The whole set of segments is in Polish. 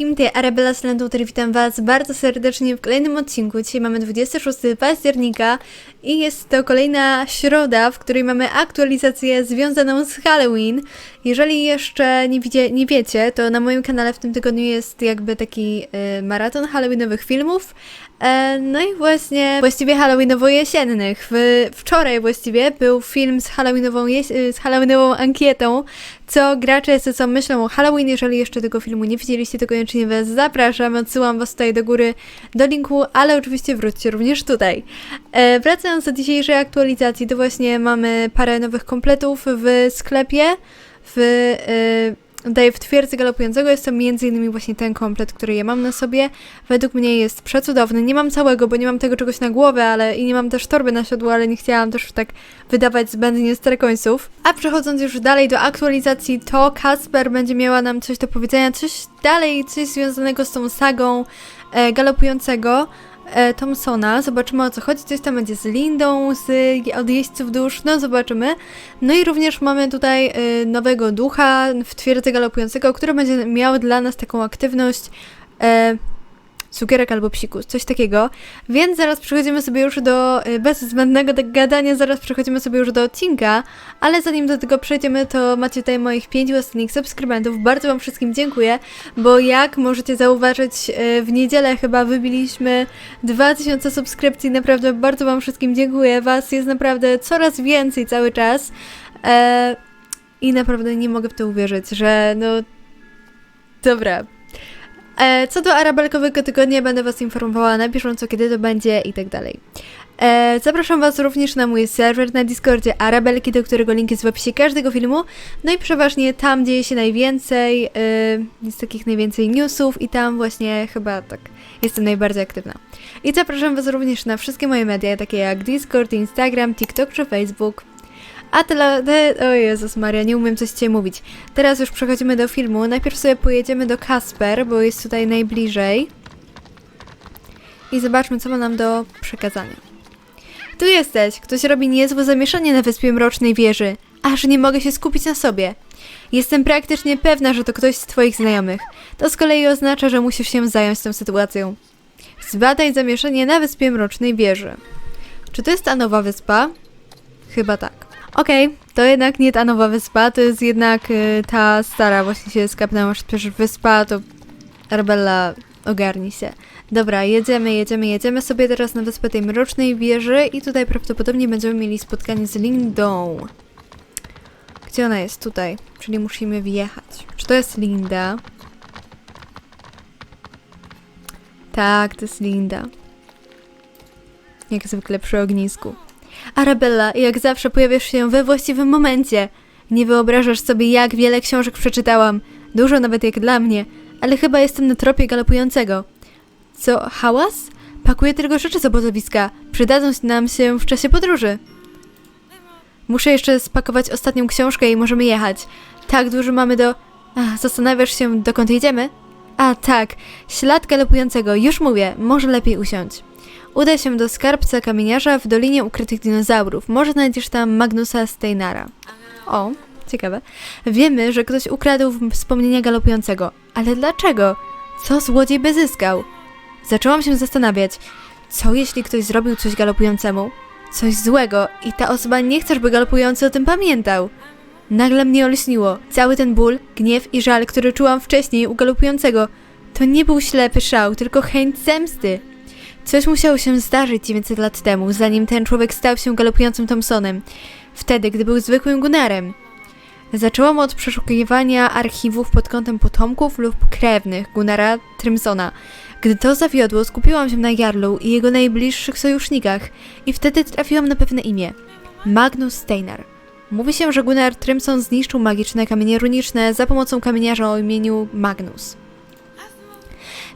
Wszystkim, tutaj Arabella Slentuter, witam was bardzo serdecznie w kolejnym odcinku. Dzisiaj mamy 26 października i jest to kolejna środa, w której mamy aktualizację związaną z Halloween. Jeżeli jeszcze nie, widzie, nie wiecie, to na moim kanale w tym tygodniu jest jakby taki y, maraton halloweenowych filmów. E, no i właśnie, właściwie halloweenowo-jesiennych. W, wczoraj właściwie był film z halloweenową, y, z halloweenową ankietą, co gracze co myślą o Halloween. Jeżeli jeszcze tego filmu nie widzieliście, to koniecznie was zapraszam. Odsyłam was tutaj do góry do linku, ale oczywiście wróćcie również tutaj. E, wracając do dzisiejszej aktualizacji, to właśnie mamy parę nowych kompletów w sklepie. W, e, Daję w twierdzy galopującego jest to innymi właśnie ten komplet, który ja mam na sobie. Według mnie jest przecudowny. Nie mam całego, bo nie mam tego czegoś na głowę, ale i nie mam też torby na siodło, ale nie chciałam też tak wydawać zbędnie sterekońców. A przechodząc już dalej do aktualizacji, to Kasper będzie miała nam coś do powiedzenia, coś dalej, coś związanego z tą sagą e, galopującego. E, Thompsona, zobaczymy o co chodzi, coś tam będzie z Lindą, z od jeźdźców dusz, no zobaczymy. No i również mamy tutaj e, nowego ducha w twierdzy galopującego, który będzie miał dla nas taką aktywność e, cukierek albo psikus, coś takiego. Więc zaraz przechodzimy sobie już do, y, bez zbędnego gadania, zaraz przechodzimy sobie już do odcinka, ale zanim do tego przejdziemy, to macie tutaj moich pięciu ostatnich subskrybentów. Bardzo Wam wszystkim dziękuję, bo jak możecie zauważyć, y, w niedzielę chyba wybiliśmy 2000 subskrypcji. Naprawdę bardzo Wam wszystkim dziękuję. Was jest naprawdę coraz więcej cały czas. E, I naprawdę nie mogę w to uwierzyć, że no. Dobra, co do arabelkowego tygodnia, będę Was informowała na bieżąco, kiedy to będzie i tak dalej. E, zapraszam Was również na mój serwer na Discordzie Arabelki, do którego link jest w opisie każdego filmu. No i przeważnie tam dzieje się najwięcej, e, jest takich najwięcej newsów i tam właśnie chyba tak jestem najbardziej aktywna. I zapraszam Was również na wszystkie moje media, takie jak Discord, Instagram, TikTok czy Facebook. A tyle, te, o Jezus Maria, nie umiem coś dzisiaj mówić. Teraz już przechodzimy do filmu. Najpierw sobie pojedziemy do Kasper, bo jest tutaj najbliżej. I zobaczmy, co ma nam do przekazania. Tu jesteś! Ktoś robi niezłe zamieszanie na wyspie Mrocznej Wieży. Aż nie mogę się skupić na sobie. Jestem praktycznie pewna, że to ktoś z twoich znajomych. To z kolei oznacza, że musisz się zająć tą sytuacją. Zbadaj zamieszanie na wyspie Mrocznej Wieży. Czy to jest ta nowa wyspa? Chyba tak. Okej, to jednak nie ta nowa wyspa, to jest jednak y, ta stara, właśnie się skapnęła, że przecież wyspa to Arbella ogarni się. Dobra, jedziemy, jedziemy, jedziemy sobie teraz na wyspę tej mrocznej wieży i tutaj prawdopodobnie będziemy mieli spotkanie z Lindą. Gdzie ona jest? Tutaj, czyli musimy wjechać. Czy to jest Linda? Tak, to jest Linda. Jak zwykle przy ognisku. Arabella, jak zawsze pojawiasz się we właściwym momencie. Nie wyobrażasz sobie, jak wiele książek przeczytałam. Dużo nawet jak dla mnie, ale chyba jestem na tropie galopującego. Co, hałas? Pakuję tylko rzeczy z obozowiska. Przydadzą nam się w czasie podróży. Muszę jeszcze spakować ostatnią książkę i możemy jechać. Tak dużo mamy do... Ach, zastanawiasz się, dokąd jedziemy? A, tak. Ślad galopującego. Już mówię. Może lepiej usiąść. Udaj się do skarbca kamieniarza w Dolinie Ukrytych Dinozaurów. Może znajdziesz tam Magnusa Steinara. O, ciekawe. Wiemy, że ktoś ukradł wspomnienia galopującego. Ale dlaczego? Co złodziej by zyskał? Zaczęłam się zastanawiać, co jeśli ktoś zrobił coś galopującemu? Coś złego i ta osoba nie chce, żeby galopujący o tym pamiętał. Nagle mnie olśniło. Cały ten ból, gniew i żal, który czułam wcześniej u galopującego, to nie był ślepy szał, tylko chęć zemsty. Coś musiało się zdarzyć 900 lat temu, zanim ten człowiek stał się galopującym Thompsonem. Wtedy, gdy był zwykłym Gunnarem. Zaczęłam od przeszukiwania archiwów pod kątem potomków lub krewnych Gunnara Trimsona. Gdy to zawiodło, skupiłam się na Jarlu i jego najbliższych sojusznikach i wtedy trafiłam na pewne imię. Magnus Steinar. Mówi się, że Gunnar Trimson zniszczył magiczne kamienie runiczne za pomocą kamieniarza o imieniu Magnus.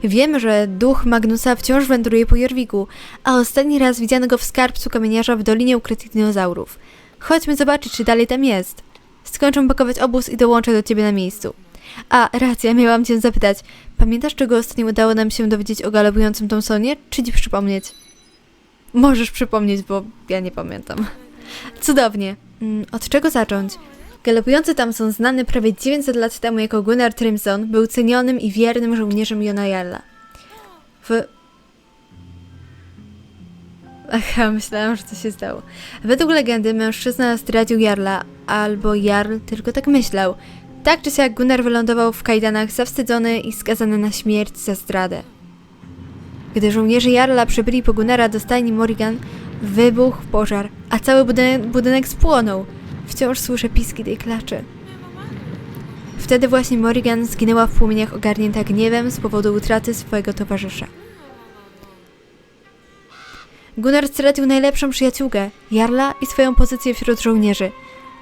Wiemy, że duch Magnusa wciąż wędruje po Jorwiku, a ostatni raz widziano go w skarbcu kamieniarza w Dolinie Ukrytych Dinozaurów. Chodźmy zobaczyć, czy dalej tam jest. Skończę pakować obóz i dołączę do ciebie na miejscu. A, racja, miałam cię zapytać. Pamiętasz, czego ostatnio udało nam się dowiedzieć o galopującym Thompsonie? Czy ci przypomnieć? Możesz przypomnieć, bo ja nie pamiętam. Cudownie. Mm, Od czego zacząć? Galopujący Thompson, znany prawie 900 lat temu jako Gunnar Trimson, był cenionym i wiernym żołnierzem Jona Jarla. W... Aha, myślałam, że to się stało. Według legendy mężczyzna zdradził Jarla, albo Jarl tylko tak myślał. Tak czy siak Gunnar wylądował w kajdanach zawstydzony i skazany na śmierć za zdradę. Gdy żołnierze Jarla przybyli po Gunnara do stajni Morrigan, wybuchł pożar, a cały budynek, budynek spłonął. Wciąż słyszę piski tej klaczy. Wtedy właśnie Morrigan zginęła w płomieniach ogarnięta gniewem z powodu utraty swojego towarzysza. Gunnar stracił najlepszą przyjaciółkę, Jarla i swoją pozycję wśród żołnierzy.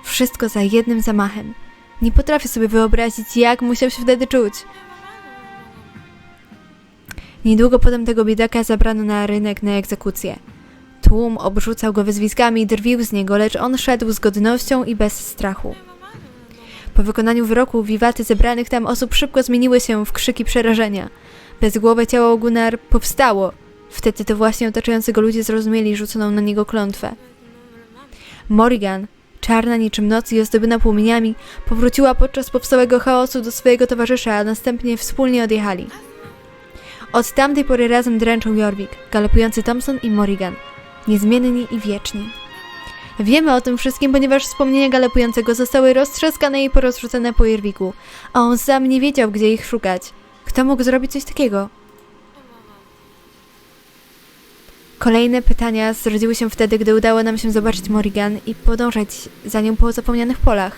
Wszystko za jednym zamachem. Nie potrafię sobie wyobrazić, jak musiał się wtedy czuć. Niedługo potem tego biedaka zabrano na rynek na egzekucję. Tłum obrzucał go wyzwiskami i drwił z niego, lecz on szedł z godnością i bez strachu. Po wykonaniu wyroku wiwaty zebranych tam osób szybko zmieniły się w krzyki przerażenia. Bezgłowe ciało Gunnar powstało. Wtedy to właśnie otaczający go ludzie zrozumieli rzuconą na niego klątwę. Morrigan, czarna niczym noc i ozdobiona płomieniami, powróciła podczas powstałego chaosu do swojego towarzysza, a następnie wspólnie odjechali. Od tamtej pory razem dręczą Jorvik, galopujący Thompson i Morrigan, niezmienni i wieczni. Wiemy o tym wszystkim, ponieważ wspomnienia galopującego zostały roztrzaskane i porozrzucane po Jorviku, a on sam nie wiedział, gdzie ich szukać. Kto mógł zrobić coś takiego? Kolejne pytania zrodziły się wtedy, gdy udało nam się zobaczyć Morrigan i podążać za nią po zapomnianych polach.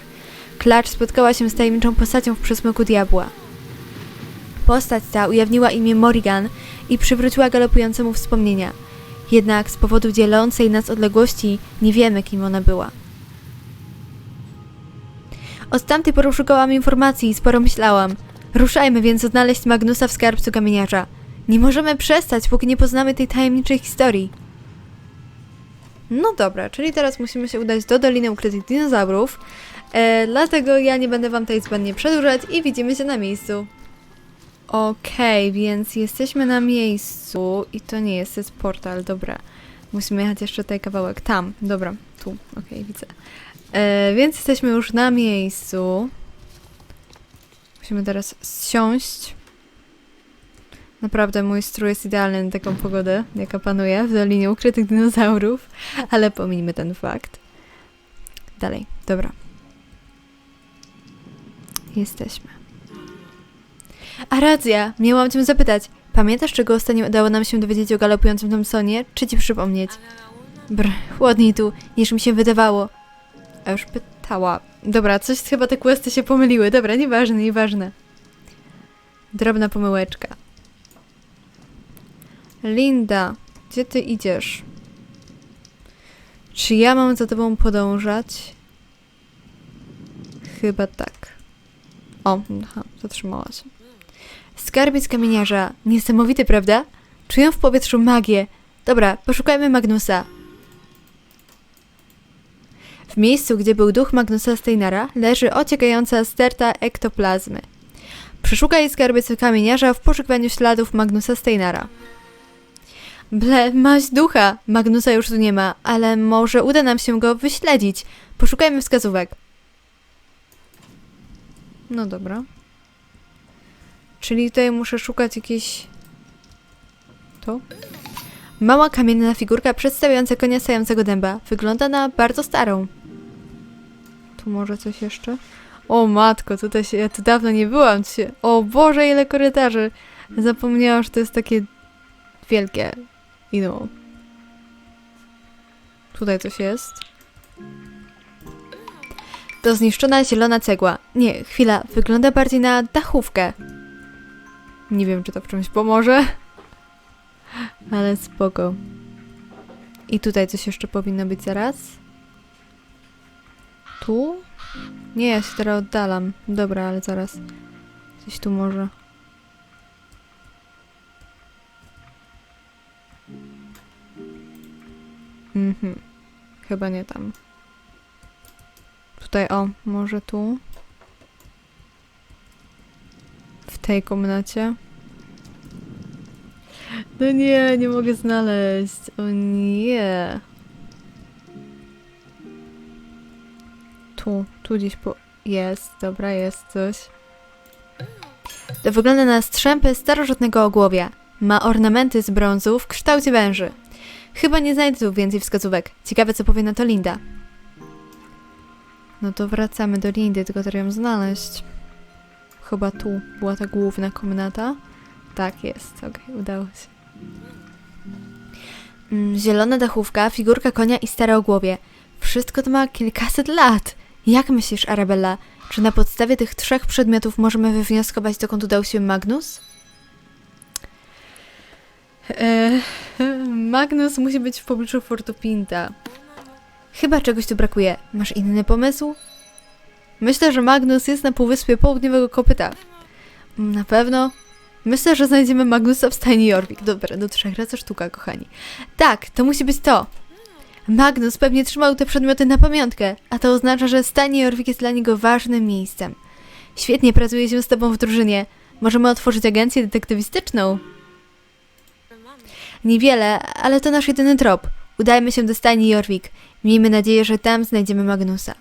Klacz spotkała się z tajemniczą postacią w przesmyku diabła. Postać ta ujawniła imię Morrigan i przywróciła galopującemu wspomnienia. Jednak z powodu dzielącej nas odległości nie wiemy, kim ona była. Od tamtej pory szukałam informacji i sporo myślałam. Ruszajmy więc odnaleźć Magnusa w skarbcu kamieniarza. Nie możemy przestać, póki nie poznamy tej tajemniczej historii. No dobra, czyli teraz musimy się udać do Doliny Ukrytych Dinozaurów. E, dlatego ja nie będę wam tutaj zbędnie przedłużać i widzimy się na miejscu. Okej, więc jesteśmy na miejscu i to nie jest, jest portal, dobra. Musimy jechać jeszcze tutaj kawałek. Tam, dobra, tu, okej, widzę. E, więc jesteśmy już na miejscu. Musimy teraz zsiąść. Naprawdę mój strój jest idealny na taką pogodę, jaka panuje w Dolinie Ukrytych Dinozaurów, ale pominijmy ten fakt. Dalej, dobra. Jesteśmy. A racja, miałam cię zapytać. Pamiętasz, czego ostatnio udało nam się dowiedzieć o galopującym Thompsonie, czy ci przypomnieć? Brr, chłodniej tu, niż mi się wydawało. A już pytała. Dobra, coś chyba te questy się pomyliły. Dobra, nieważne, nieważne. Drobna pomyłeczka. Linda, gdzie ty idziesz? Czy ja mam za tobą podążać? Chyba tak. O, aha, zatrzymała się. Skarbiec kamieniarza. Niesamowity, prawda? Czuję w powietrzu magię. Dobra, poszukajmy Magnusa. W miejscu, gdzie był duch Magnusa Steinara, leży ociekająca sterta ektoplazmy. Przeszukaj skarbiec kamieniarza w poszukiwaniu śladów Magnusa Steinara. Ble, maś ducha! Magnusa już tu nie ma, ale może uda nam się go wyśledzić. Poszukajmy wskazówek. No dobra. Czyli tutaj muszę szukać jakiejś... To? Mała kamienna figurka przedstawiająca konia stającego dęba. Wygląda na bardzo starą. Tu może coś jeszcze? O matko, tutaj się... Ja tu dawno nie byłam. Się... O Boże, ile korytarzy! Zapomniałam, że to jest takie wielkie. I no. Tutaj coś jest. To zniszczona zielona cegła. Nie, chwila, wygląda bardziej na dachówkę. Nie wiem, czy to w czymś pomoże. Ale spoko. I tutaj coś jeszcze powinno być zaraz. Tu? Nie, ja się teraz oddalam. Dobra, ale zaraz. Coś tu może. Mhm. Chyba nie tam. Tutaj, o, może tu. W tej komnacie. No nie, nie mogę znaleźć. O nie. Tu. Tu gdzieś po... Jest, dobra, jest coś. To wygląda na strzępy starożytnego ogłowia. Ma ornamenty z brązu w kształcie węży. Chyba nie znajdę tu więcej wskazówek. Ciekawe, co powie na to Linda. No to wracamy do Lindy, tylko trzeba ją znaleźć. Chyba tu była ta główna komnata. Tak jest, okej, udało się. Mm, zielona dachówka, figurka konia i stare ogłowie. Wszystko to ma kilkaset lat. Jak myślisz, Arabella? Czy na podstawie tych trzech przedmiotów możemy wywnioskować, dokąd udał się Magnus? Eee, Magnus musi być w pobliżu Fortu Pinta. Chyba czegoś tu brakuje. Masz inny pomysł? Myślę, że Magnus jest na półwyspie południowego kopyta. Na pewno. Myślę, że znajdziemy Magnusa w stajni Jorvik. Dobra, do trzech razy sztuka, kochani. Tak, to musi być to. Magnus pewnie trzymał te przedmioty na pamiątkę, a to oznacza, że stajnia Jorvik jest dla niego ważnym miejscem. Świetnie pracuje się z tobą w drużynie. Możemy otworzyć agencję detektywistyczną. Niewiele, ale to nasz jedyny trop. Udajmy się do stajni Jorvik. Miejmy nadzieję, że tam znajdziemy Magnusa.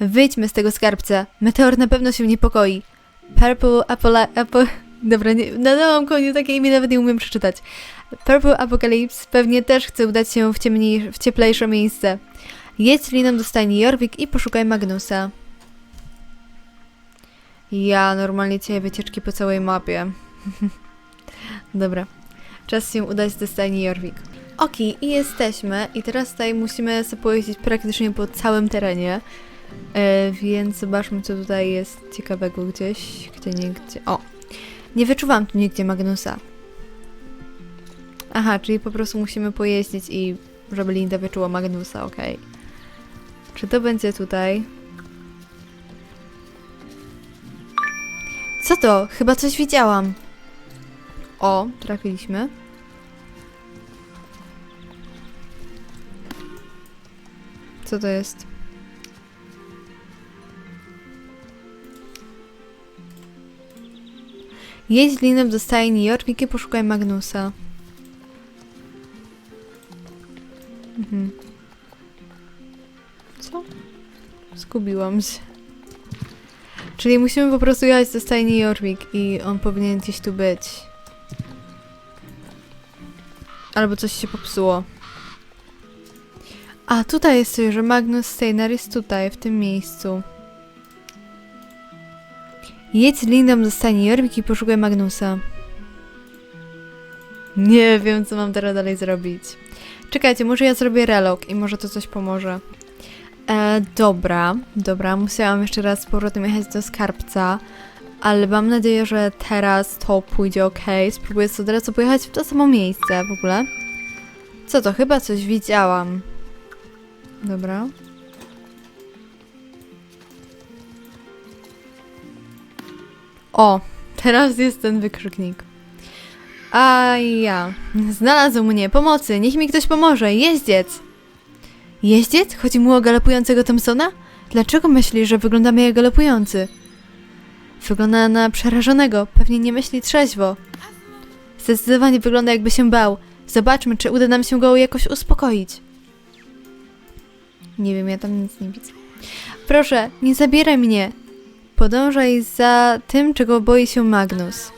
Wyjdźmy z tego skarbca. Meteor na pewno się niepokoi. Purple Apola... Apo... Dobra, nie, nadałam koniu takie imię, nawet nie umiem przeczytać. Purple Apocalypse pewnie też chce udać się w, ciemniej, w cieplejsze miejsce. Jedź liną do stajni Jorvik i poszukaj Magnusa. Ja normalnie cię wycieczki po całej mapie. Dobra. Czas się udać do stajni Jorvik. Oki, i jesteśmy. I teraz tutaj musimy sobie pojeździć praktycznie po całym terenie. E, więc zobaczmy, co tutaj jest ciekawego gdzieś. Gdzie nie gdzie. O! Nie wyczuwam tu nigdzie Magnusa. Aha, czyli po prostu musimy pojeździć i żeby Linda wyczuła Magnusa, okej. Czy to będzie tutaj? Co to? Chyba coś widziałam. O, trafiliśmy. Co to jest? Jedź linem do stajni Jorvik i poszukaj Magnusa. Mhm. Co? Zgubiłam się. Czyli musimy po prostu jechać do stajni Jorvik i on powinien gdzieś tu być. Albo coś się popsuło. A, tutaj jest coś, że Magnus Steiner jest tutaj, w tym miejscu. Jedź Lindom do stajni i poszukaj Magnusa. Nie wiem, co mam teraz dalej zrobić. Czekajcie, może ja zrobię relog i może to coś pomoże. E, dobra, dobra, musiałam jeszcze raz z powrotem jechać do skarbca, ale mam nadzieję, że teraz to pójdzie ok. Spróbuję sobie od razu pojechać w to samo miejsce w ogóle. Co to? Chyba coś widziałam. Dobra. O, teraz jest ten wykrzyknik. A ja. Znalazł mnie. Pomocy. Niech mi ktoś pomoże. Jeździec. Jeździec? Chodzi mu o galopującego Thompsona? Dlaczego myśli, że wyglądamy jak galopujący? Wygląda na przerażonego. Pewnie nie myśli trzeźwo. Zdecydowanie wygląda jakby się bał. Zobaczmy, czy uda nam się go jakoś uspokoić. Nie wiem, ja tam nic nie widzę. Proszę, nie zabieraj mnie. Podążaj za tym, czego boi się Magnus.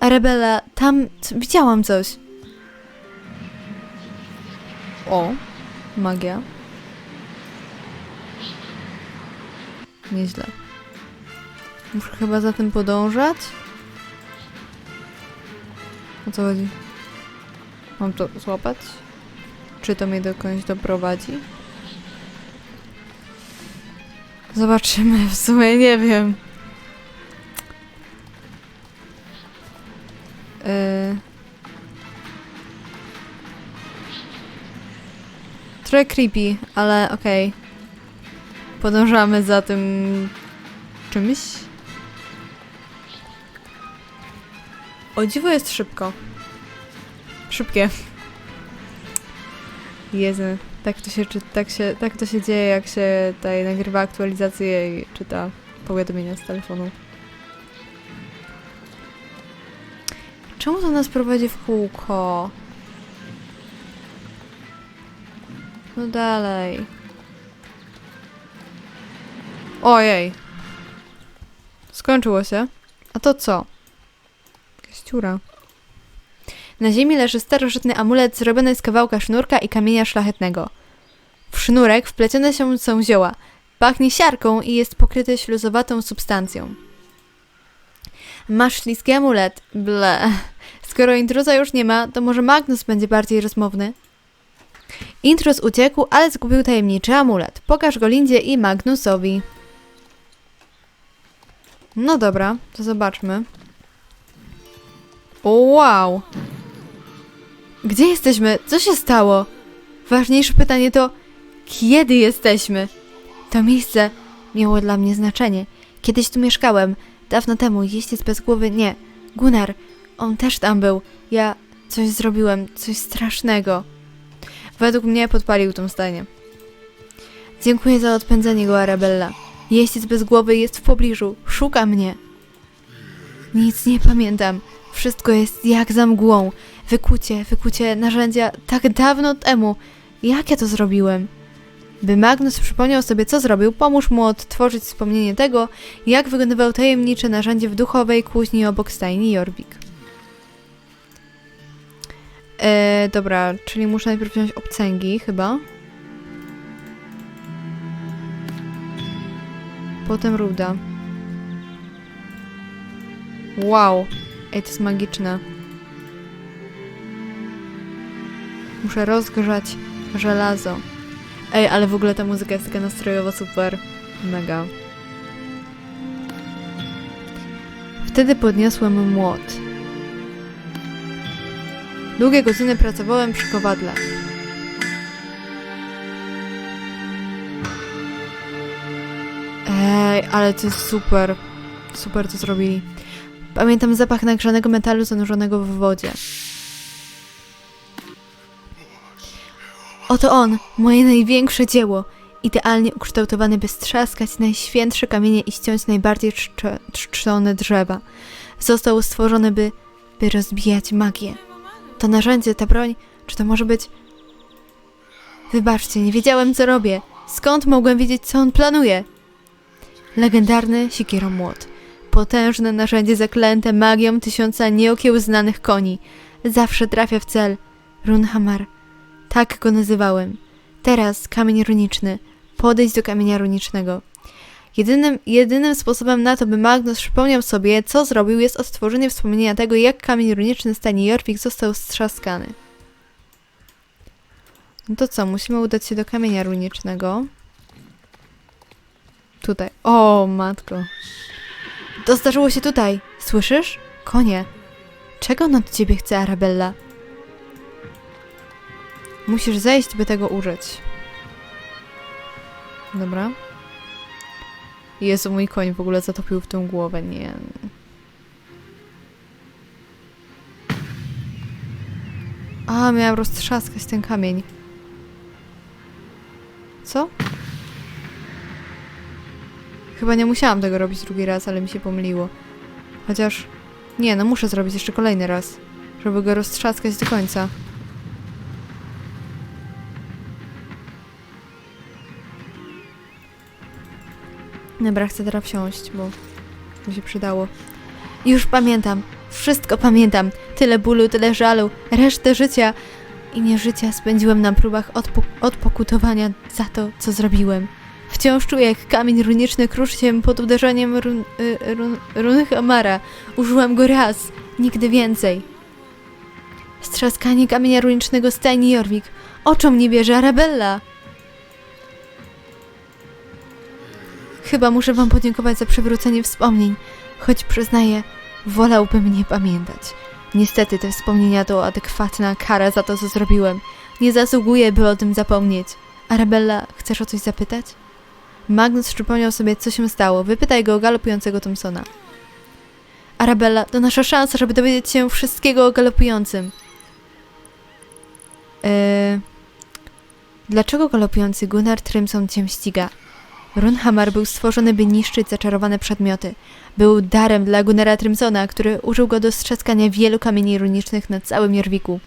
Arabella, tam widziałam coś. O, magia. Nieźle. Muszę chyba za tym podążać? O co chodzi? Mam to złapać? Czy to mnie dokądś doprowadzi? Zobaczymy, w sumie nie wiem. Yy... Trochę creepy, ale okej. Podążamy za tym czymś. O dziwo jest szybko. Szybkie. Jezu, tak to się, tak się, tak to się dzieje, jak się tutaj nagrywa aktualizacje i czyta powiadomienia z telefonu. Czemu to nas prowadzi w kółko? No dalej. Ojej. Skończyło się. A to co? Jakaś dziura. Na ziemi leży starożytny amulet zrobiony z kawałka sznurka i kamienia szlachetnego. W sznurek wplecione się są zioła. Pachnie siarką i jest pokryty śluzowatą substancją. Masz śliski amulet. Ble. Skoro intruza już nie ma, to może Magnus będzie bardziej rozmowny? Intruz uciekł, ale zgubił tajemniczy amulet. Pokaż go Lindzie i Magnusowi. No dobra, to zobaczmy. Wow! Gdzie jesteśmy? Co się stało? Ważniejsze pytanie to, kiedy jesteśmy? To miejsce miało dla mnie znaczenie. Kiedyś tu mieszkałem, dawno temu, jeździec bez głowy, nie. Gunnar, on też tam był. Ja coś zrobiłem, coś strasznego. Według mnie podpalił tą stajnię. Dziękuję za odpędzenie go, Arabella. Jeździec bez głowy jest w pobliżu. Szuka mnie. Nic nie pamiętam. Wszystko jest jak za mgłą. Wykucie, wykucie narzędzia tak dawno temu. Jak ja to zrobiłem? By Magnus przypomniał sobie, co zrobił, pomóż mu odtworzyć wspomnienie tego, jak wykonywał tajemnicze narzędzie w duchowej kuźni obok stajni Jorvik. E, dobra, czyli muszę najpierw wziąć obcęgi, chyba. Potem ruda. Wow. Ej, to jest magiczne. Muszę rozgrzać żelazo. Ej, ale w ogóle ta muzyka jest taka nastrojowa, super. Mega. Wtedy podniosłem młot. Długie godziny pracowałem przy kowadle. Ej, ale to jest super. Super to zrobili. Pamiętam zapach nagrzanego metalu zanurzonego w wodzie. Oto on, moje największe dzieło. Idealnie ukształtowany, by strzaskać najświętsze kamienie i ściąć najbardziej czczone drzewa. Został stworzony, by, by rozbijać magię. To narzędzie, ta broń, czy to może być... Wybaczcie, nie wiedziałem co robię. Skąd mogłem wiedzieć, co on planuje? Legendarny siekieromłot. Potężne narzędzie zaklęte magią tysiąca nieokiełznanych koni. Zawsze trafia w cel. Runhamar. Tak go nazywałem. Teraz kamień runiczny. Podejdź do kamienia runicznego. Jedynym, jedynym sposobem na to, by Magnus przypomniał sobie, co zrobił, jest odtworzenie wspomnienia tego, jak kamień runiczny stanie Jorvik został strzaskany. No to co, musimy udać się do kamienia runicznego. Tutaj. O, matko. To zdarzyło się tutaj. Słyszysz? Konie. Czego on od ciebie chce, Arabella? Musisz zejść, by tego użyć. Dobra. Jezu, mój koń w ogóle zatopił w tą głowę. Nie. A, miałam roztrzaskać ten kamień. Co? Chyba nie musiałam tego robić drugi raz, ale mi się pomyliło. Chociaż... Nie, no muszę zrobić jeszcze kolejny raz. Żeby go roztrzaskać do końca. Dobra, chcę teraz wsiąść, bo mi się przydało. Już pamiętam. Wszystko pamiętam. Tyle bólu, tyle żalu. Resztę życia i nie życia spędziłem na próbach odpo- odpokutowania za to, co zrobiłem. Wciąż czuję, jak kamień runiczny kruszy się pod uderzeniem run, y, run, Hamara. Użyłem go raz, nigdy więcej. Strzaskanie kamienia runicznego stajni Jorvik. Oczom nie bierze Arabella. Chyba muszę wam podziękować za przywrócenie wspomnień, choć przyznaję, wolałbym nie pamiętać. Niestety te wspomnienia to adekwatna kara za to, co zrobiłem. Nie zasługuję, by o tym zapomnieć. Arabella, chcesz o coś zapytać? Magnus przypomniał sobie, co się stało. Wypytaj go o galopującego Thompsona. Arabella, to nasza szansa, żeby dowiedzieć się wszystkiego o galopującym. Eee... Dlaczego galopujący Gunnar Trimson cię ściga? Runhamar był stworzony, by niszczyć zaczarowane przedmioty. Był darem dla Gunnara Trimsona, który użył go do strzaskania wielu kamieni runicznych na całym Jorwiku.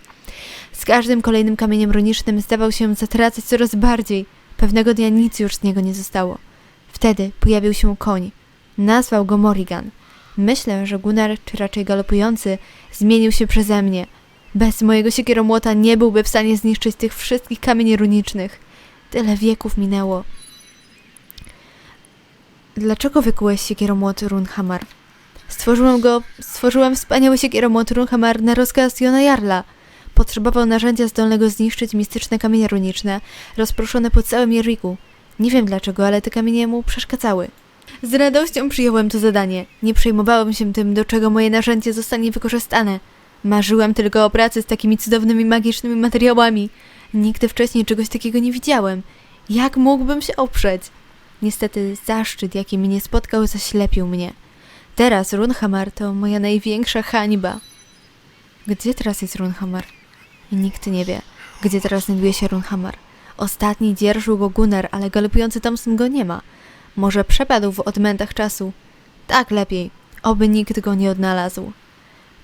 Z każdym kolejnym kamieniem runicznym zdawał się zatracać coraz bardziej. Pewnego dnia nic już z niego nie zostało. Wtedy pojawił się koń. Nazwał go Morrigan. Myślę, że Gunnar, czy raczej galopujący, zmienił się przeze mnie. Bez mojego siekieromłota nie byłby w stanie zniszczyć tych wszystkich kamieni runicznych. Tyle wieków minęło. Dlaczego wykułeś siekieromłot Runhamar? Stworzyłem go, stworzyłem wspaniały siekieromłot Runhamar na rozkaz Jona Jarla. Potrzebował narzędzia zdolnego zniszczyć mistyczne kamienie runiczne, rozproszone po całym Jerwiku. Nie wiem dlaczego, ale te kamienie mu przeszkadzały. Z radością przyjąłem to zadanie. Nie przejmowałem się tym, do czego moje narzędzie zostanie wykorzystane. Marzyłem tylko o pracy z takimi cudownymi, magicznymi materiałami. Nigdy wcześniej czegoś takiego nie widziałem. Jak mógłbym się oprzeć? Niestety zaszczyt, jaki mnie spotkał, zaślepił mnie. Teraz Runhamar to moja największa hańba. Gdzie teraz jest Runhamar? Nikt nie wie, gdzie teraz znajduje się Runhamar. Ostatni dzierżył go Gunnar, ale galopujący Thompson go nie ma. Może przepadł w odmętach czasu. Tak lepiej, oby nikt go nie odnalazł.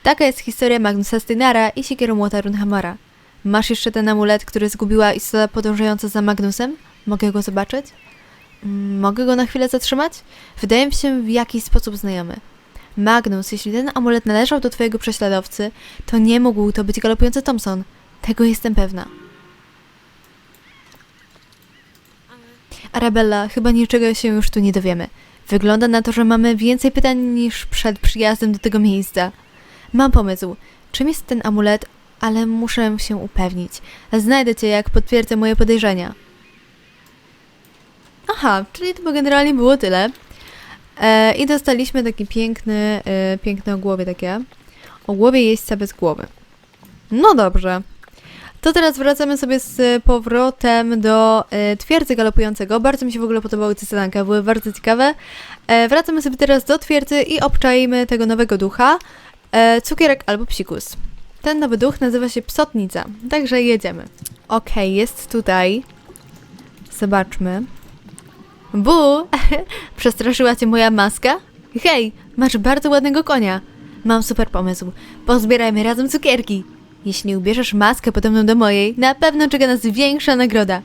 Taka jest historia Magnusa Steinara i siekieromłota Runhamara. Masz jeszcze ten amulet, który zgubiła istota podążająca za Magnusem? Mogę go zobaczyć? Mogę go na chwilę zatrzymać? Wydaje mi się w jakiś sposób znajomy. Magnus, jeśli ten amulet należał do twojego prześladowcy, to nie mógł to być galopujący Thompson. Tego jestem pewna. Arabella, chyba niczego się już tu nie dowiemy. Wygląda na to, że mamy więcej pytań niż przed przyjazdem do tego miejsca. Mam pomysł. Czym jest ten amulet, ale muszę się upewnić. Znajdę cię, jak potwierdzę moje podejrzenia. Aha, czyli to generalnie było tyle. E, I dostaliśmy taki piękny, e, piękne ogłowie takie. Ogłowie jeźdźca bez głowy. No dobrze. To teraz wracamy sobie z powrotem do e, twierdzy galopującego. Bardzo mi się w ogóle podobały te zadanka, były bardzo ciekawe. E, wracamy sobie teraz do twierdzy i obczajmy tego nowego ducha. E, cukierek albo psikus. Ten nowy duch nazywa się psotnica, także jedziemy. Okej, jest tutaj. Zobaczmy. Bu! Przestraszyła cię moja maska? Hej, masz bardzo ładnego konia. Mam super pomysł. Pozbierajmy razem cukierki. Jeśli ubierzesz maskę podobną do mojej, na pewno czeka nas większa nagroda.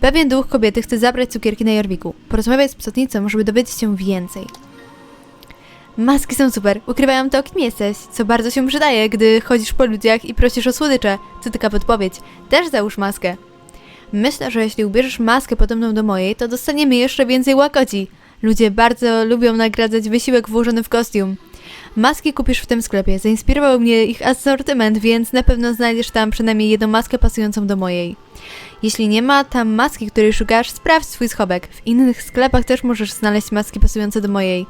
Pewien duch kobiety chce zabrać cukierki na Jorwiku. Porozmawiaj z psotnicą, żeby dowiedzieć się więcej. Maski są super, ukrywają to, kim jesteś, co bardzo się przydaje, gdy chodzisz po ludziach i prosisz o słodycze. To taka podpowiedź. Też załóż maskę. Myślę, że jeśli ubierzesz maskę podobną do mojej, to dostaniemy jeszcze więcej łakoci. Ludzie bardzo lubią nagradzać wysiłek włożony w kostium. Maski kupisz w tym sklepie. Zainspirował mnie ich asortyment, więc na pewno znajdziesz tam przynajmniej jedną maskę pasującą do mojej. Jeśli nie ma tam maski, której szukasz, sprawdź swój schowek. W innych sklepach też możesz znaleźć maski pasujące do mojej.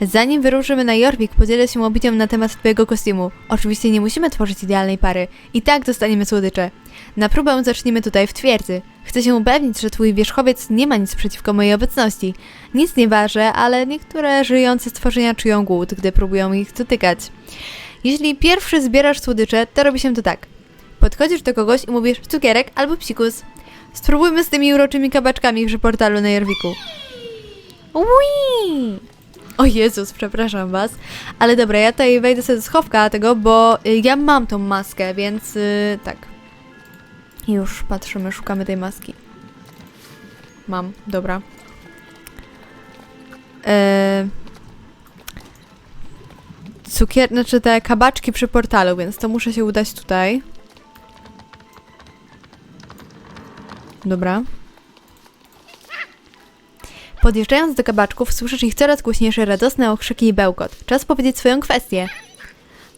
Zanim wyruszymy na Jorvik, podzielę się opinią na temat twojego kostiumu. Oczywiście nie musimy tworzyć idealnej pary. I tak dostaniemy słodycze. Na próbę zaczniemy tutaj w twierdzy. Chcę się upewnić, że twój wierzchowiec nie ma nic przeciwko mojej obecności. Nic nie ważę, ale niektóre żyjące stworzenia czują głód, gdy próbują ich dotykać. Jeśli pierwszy zbierasz słodycze, to robi się to tak. Podchodzisz do kogoś i mówisz cukierek albo psikus. Spróbujmy z tymi uroczymi kabaczkami przy portalu na Jorwiku. Ui! O Jezus, przepraszam was. Ale dobra, ja tutaj wejdę sobie do schowka tego, bo y, ja mam tą maskę, więc y, tak. Już patrzymy, szukamy tej maski. Mam, dobra. Eee, cukier, znaczy te kabaczki przy portalu, więc to muszę się udać tutaj. Dobra. Podjeżdżając do kabaczków, słyszysz ich coraz głośniejsze radosne okrzyki i bełkot. Czas powiedzieć swoją kwestię.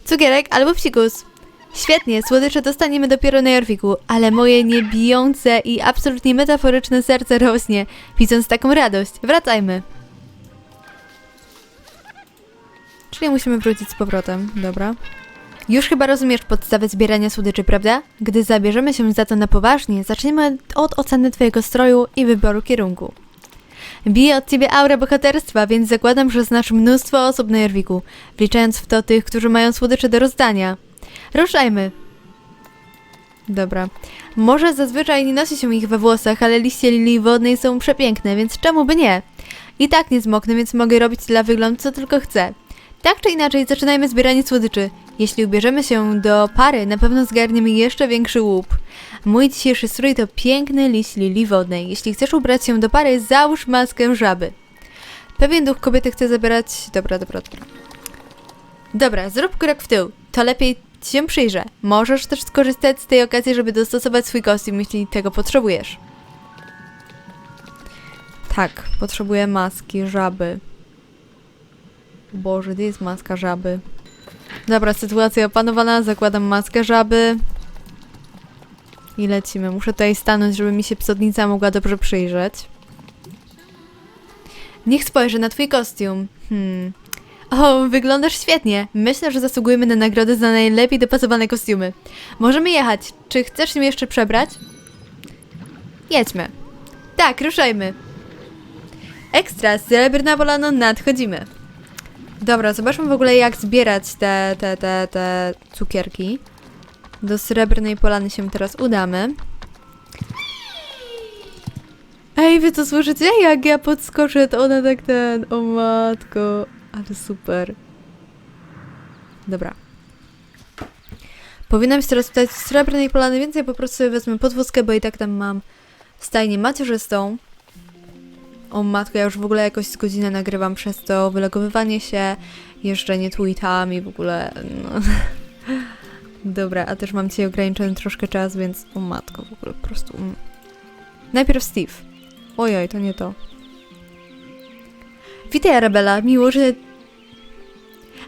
Cukierek albo psikus. Świetnie, słodycze dostaniemy dopiero na Jorwiku, ale moje niebijące i absolutnie metaforyczne serce rośnie, widząc taką radość. Wracajmy. Czyli musimy wrócić z powrotem, dobra. Już chyba rozumiesz podstawę zbierania słodyczy, prawda? Gdy zabierzemy się za to na poważnie, zaczniemy od oceny twojego stroju i wyboru kierunku. Bije od ciebie aurę bohaterstwa, więc zakładam, że znasz mnóstwo osób na Jorwiku, wliczając w to tych, którzy mają słodycze do rozdania. Ruszajmy. Dobra. Może zazwyczaj nie nosi się ich we włosach, ale liście lilii wodnej są przepiękne, więc czemu by nie? I tak nie zmoknę, więc mogę robić dla wyglądu co tylko chcę. Tak czy inaczej, zaczynajmy zbieranie słodyczy. Jeśli ubierzemy się do pary, na pewno zgarniemy jeszcze większy łup. Mój dzisiejszy strój to piękny liść lilii wodnej. Jeśli chcesz ubrać się do pary, załóż maskę żaby. Pewien duch kobiety chce zabierać... Dobra, dobra, dobra. Dobra, zrób krok w tył. To lepiej ci się. Możesz też skorzystać z tej okazji, żeby dostosować swój kostium, jeśli tego potrzebujesz. Tak, potrzebuję maski, żaby. Boże, gdzie jest maska żaby? Dobra, sytuacja opanowana, zakładam maskę żaby. I lecimy. Muszę tutaj stanąć, żeby mi się psodnica mogła dobrze przyjrzeć. Niech spojrzę na twój kostium. Hmm. O, wyglądasz świetnie. Myślę, że zasługujemy na nagrodę za najlepiej dopasowane kostiumy. Możemy jechać. Czy chcesz się jeszcze przebrać? Jedźmy. Tak, ruszajmy. Ekstra, srebrna polano, nadchodzimy. Dobra, zobaczmy w ogóle jak zbierać te, te, te, te cukierki. Do srebrnej polany się teraz udamy. Ej, wy to słyszycie? Jak ja podskoczę, to ona tak ten... O matko, ale super. Dobra. Powinnam się teraz z srebrnej polany, więc ja po prostu wezmę podwózkę, bo i tak tam mam stajnię macierzystą. O matko, ja już w ogóle jakoś z godzinę nagrywam przez to wylogowywanie się, jeżdżenie tweetami, w ogóle, no. Dobra, a też mam dzisiaj ograniczony troszkę czas, więc o matko, w ogóle po prostu... mm. Najpierw Steve. Ojoj, to nie to. Witaj, Arabella, miło, że...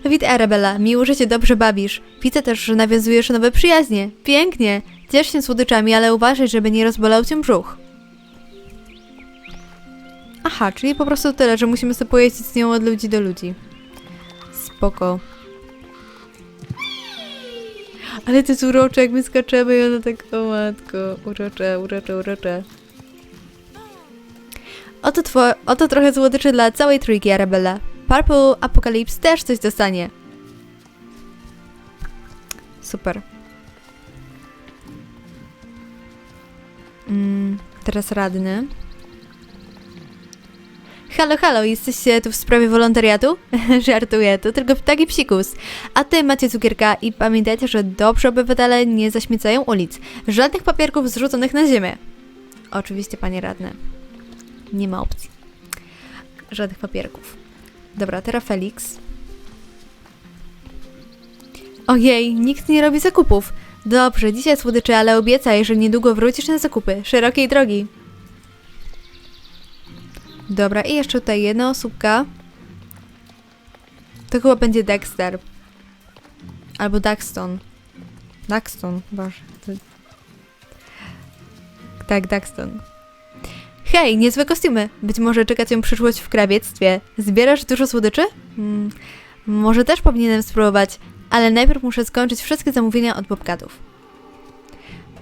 Witaj, Arabella, miło, że się dobrze bawisz. Widzę też, że nawiązujesz nowe przyjaźnie. Pięknie. Ciesz się słodyczami, ale uważaj, żeby nie rozbolał cię brzuch. Aha, czyli po prostu tyle, że musimy sobie pojeździć z nią od ludzi do ludzi. Spoko. Ale to jest urocze, jak my skaczemy i ona tak, o matko, urocze, urocze, urocze. Oto, oto trochę słodyczy dla całej trójki Arabella. Purple Apocalypse też coś dostanie. Super. Mm, teraz radny. Halo, halo, jesteście tu w sprawie wolontariatu? Żartuję, to tylko taki psikus. A ty macie cukierka i pamiętajcie, że dobrzy obywatele nie zaśmiecają ulic. Żadnych papierków zrzuconych na ziemię. Oczywiście, panie radny. Nie ma opcji. Żadnych papierków. Dobra, teraz Felix. Ojej, nikt nie robi zakupów. Dobrze, dzisiaj słodycze, ale obiecaj, że niedługo wrócisz na zakupy. Szerokiej drogi. Dobra, i jeszcze tutaj jedna osóbka. To chyba będzie Dexter. Albo Daxton. Daxton, chyba. Tak, Daxton. Hej, niezłe kostiumy. Być może czeka cię przyszłość w krawiectwie. Zbierasz dużo słodyczy? Hmm, może też powinienem spróbować, ale najpierw muszę skończyć wszystkie zamówienia od bobkatów.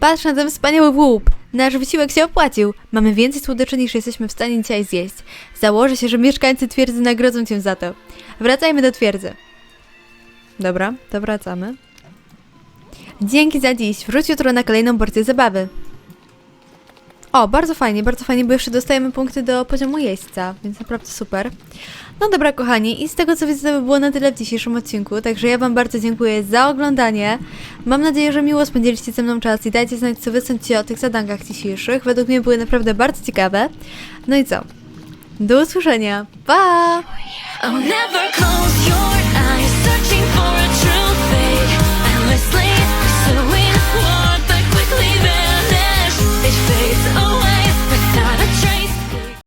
Patrz na ten wspaniały łup! Nasz wysiłek się opłacił. Mamy więcej słodyczy niż jesteśmy w stanie dzisiaj zjeść. Założę się, że mieszkańcy twierdzy nagrodzą cię za to. Wracajmy do twierdzy. Dobra, to wracamy. Dzięki za dziś. Wróć jutro na kolejną porcję zabawy. O, bardzo fajnie, bardzo fajnie, bo jeszcze dostajemy punkty do poziomu jeźdźca, więc naprawdę super. No dobra, kochani, i z tego co widzę, to by było na tyle w dzisiejszym odcinku, także ja Wam bardzo dziękuję za oglądanie. Mam nadzieję, że miło spędziliście ze mną czas i dajcie znać, co Wy sądzicie o tych zadankach dzisiejszych. Według mnie były naprawdę bardzo ciekawe. No i co? Do usłyszenia. Pa!